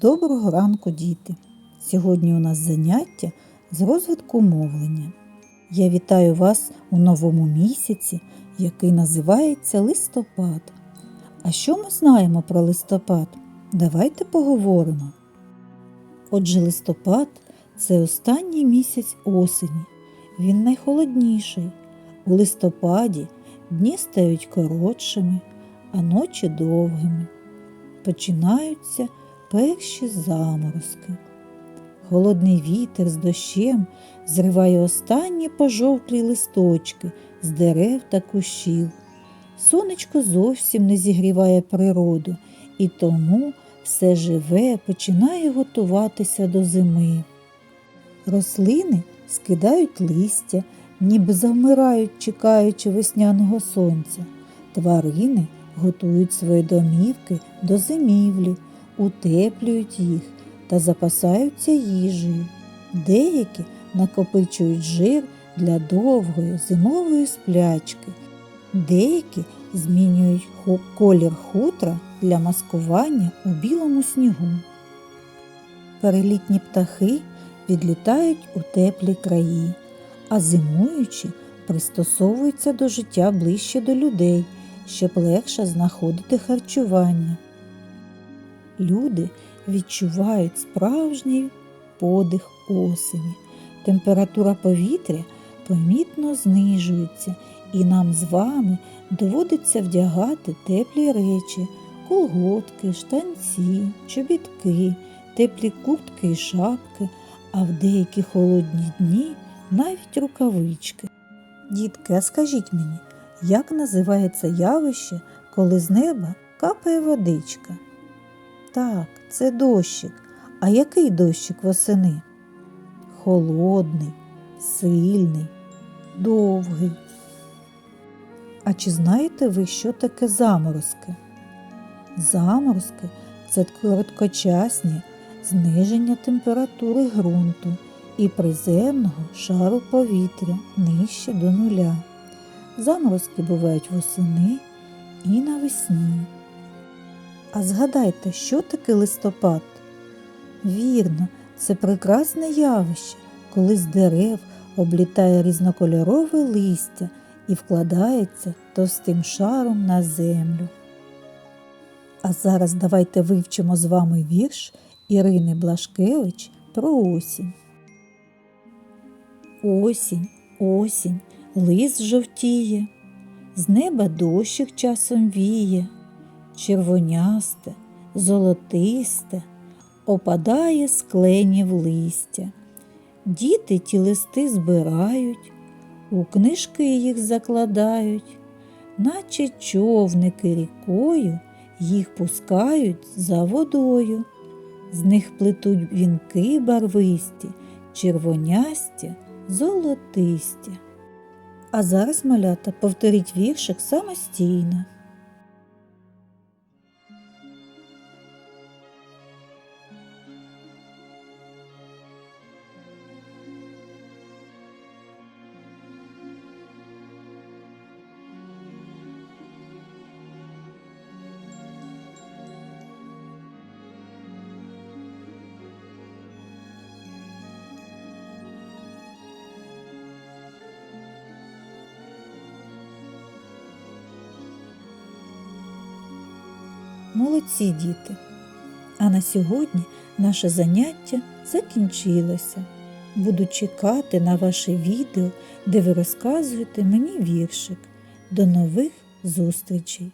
Доброго ранку, діти! Сьогодні у нас заняття з розвитку мовлення. Я вітаю вас у новому місяці, який називається листопад. А що ми знаємо про листопад? Давайте поговоримо. Отже, листопад це останній місяць осені. Він найхолодніший. У листопаді дні стають коротшими, а ночі довгими. Починаються перші заморозки. Холодний вітер з дощем зриває останні пожовклі листочки з дерев та кущів. Сонечко зовсім не зігріває природу, і тому все живе починає готуватися до зими. Рослини скидають листя, ніби завмирають, чекаючи весняного сонця. Тварини готують свої домівки до зимівлі, утеплюють їх та запасаються їжею. Деякі накопичують жир для довгої зимової сплячки, деякі змінюють колір хутра для маскування у білому снігу. Перелітні птахи відлітають у теплі краї, а зимуючі пристосовуються до життя ближче до людей, щоб легше знаходити харчування. Люди відчувають справжній подих осені. Температура повітря помітно знижується, і нам з вами доводиться вдягати теплі речі, колготки, штанці, чобітки, теплі куртки і шапки, а в деякі холодні дні навіть рукавички. Дітки, а скажіть мені, як називається явище, коли з неба капає водичка? Так, це дощик. А який дощик восени? Холодний, сильний, довгий. А чи знаєте ви, що таке заморозки? Заморозки це короткочасні зниження температури ґрунту і приземного шару повітря нижче до нуля. Заморозки бувають восени і навесні. А згадайте, що таке листопад? Вірно, це прекрасне явище, коли з дерев облітає різнокольорове листя і вкладається товстим шаром на землю. А зараз давайте вивчимо з вами вірш Ірини Блашкевич про осінь. Осінь, осінь, лист жовтіє, з неба дощик часом віє, червонясте, золотисте, опадає з кленів листя. Діти ті листи збирають, у книжки їх закладають, наче човники рікою їх пускають за водою. З них плетуть вінки барвисті, червонясті, золотисті. А зараз, малята, повторіть віршик самостійно. Молодці діти! А на сьогодні наше заняття закінчилося. Буду чекати на ваше відео, де ви розказуєте мені віршик. До нових зустрічей!